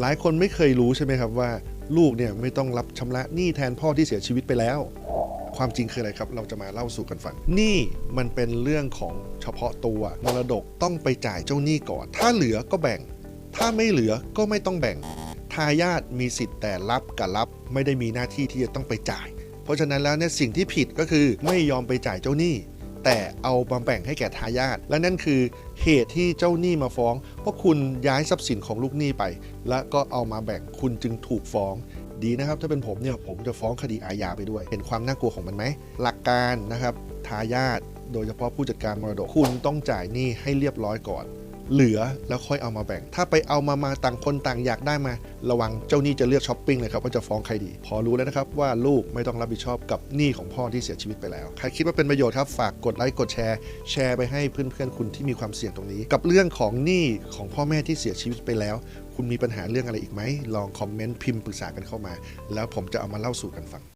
หลายคนไม่เคยรู้ใช่ไหมครับว่า ลูกเนี่ยไม่ต้องรับชำระหนี้แทนพ่อที่เสียชีวิตไปแล้ว ความจริงคืออะไรครับ เราจะมาเล่าสู่กันฟังหนี้มันเป็นเรื่องของเฉพาะตัวมรดกต้องไปจ่ายเจ้าหนี้ก่อน ถ้าเหลือก็แบ่ง ถ้าไม่เหลือก็ไม่ต้องแบ่งทายาทมีสิทธิ์แต่รับกับรับไม่ได้มีหน้าที่ที่จะต้องไปจ่าย เพราะฉะนั้นแล้วเนี่ยสิ่งที่ผิดก็คือไม่ยอมไปจ่ายเจ้าหนี้ แต่เอามาแบ่งให้แก่ทายาทและนั่นคือเหตุที่เจ้าหนี้มาฟ้อง เพราะคุณย้ายทรัพย์สินของลูกหนี้ไป และก็เอามาแบ่งคุณจึงถูกฟ้องดีนะครับถ้าเป็นผมเนี่ยผมจะฟ้องคดีอาญาไปด้วย เห็นความน่ากลัวของมันไหม หลักการนะครับทายาทโดยเฉพาะผู้จัดการมรดกคุณต้องจ่ายหนี้ให้เรียบร้อยก่อน เหลือแล้วค่อยเอามาแบ่ง ถ้าไปเอามามาต่างคนต่างอยากได้มา ระวังเจ้าหนี้จะเลือกช้อปปิ้งเลยครับว่าจะฟ้องใครดี พอรู้แล้วนะครับว่าลูกไม่ต้องรับผิดชอบกับหนี้ของพ่อที่เสียชีวิตไปแล้ว ใครคิดว่าเป็นประโยชน์ครับฝากกดไลค์กดแชร์ แชร์ไปให้เพื่อนๆคุณที่มีความเสี่ยงตรงนี้ กับเรื่องของหนี้ของพ่อแม่ที่เสียชีวิตไปแล้ว คุณมีปัญหาเรื่องอะไรอีกไหมลองคอมเมนต์พิมพ์ปรึกษากันเข้ามา แล้วผมจะเอามาเล่าสู่กันฟัง